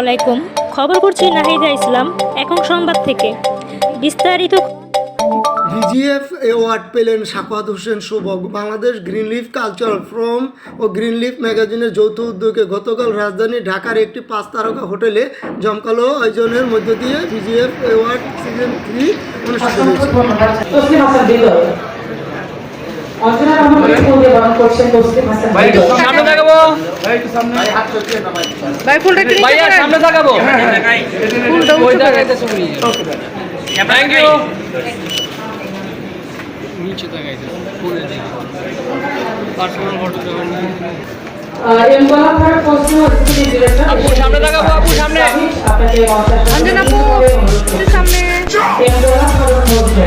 আলাইকুম। খবর করছি নাহিদা ইসলাম এখন সংবাদ থেকে। বিস্তারিত ভিজিএফ অ্যাওয়ার্ড পেলেন সাখাওয়াত হোসেন শুভক বাংলাদেশ গ্রিনলিফ কালচারাল ফ্রম ও গ্রিনলিফ ম্যাগাজিনের যৌথ উদ্যোগে গতকাল রাজধানী ঢাকার একটি পাঁচ তারকা হোটেলে জমকালো আয়োজনের মধ্য দিয়ে ভিজিএফ অ্যাওয়ার্ড সিজন থ্রি অনুষ্ঠিত হয়েছে। তসলিম হাসান হৃদয় অঞ্জনা রহমানকে ফুল দিয়ে বরণ করছেন তসলিম হাসান হৃদয় সামনে তাকাবো ভাই ফুলটা একটু নিচে ভাইয়া করেন। সামনে তাকাবো ফুলটা ওই উঁচু করেন। তাকাইতে শুনি থ্যাংক ইউ নিচে তাকাইতে পুরো দিকে পার্সোনাল ফটো দেবেন আপু, সামনে তাকাবো, আপু, সামনে। আপনাকে মঞ্চে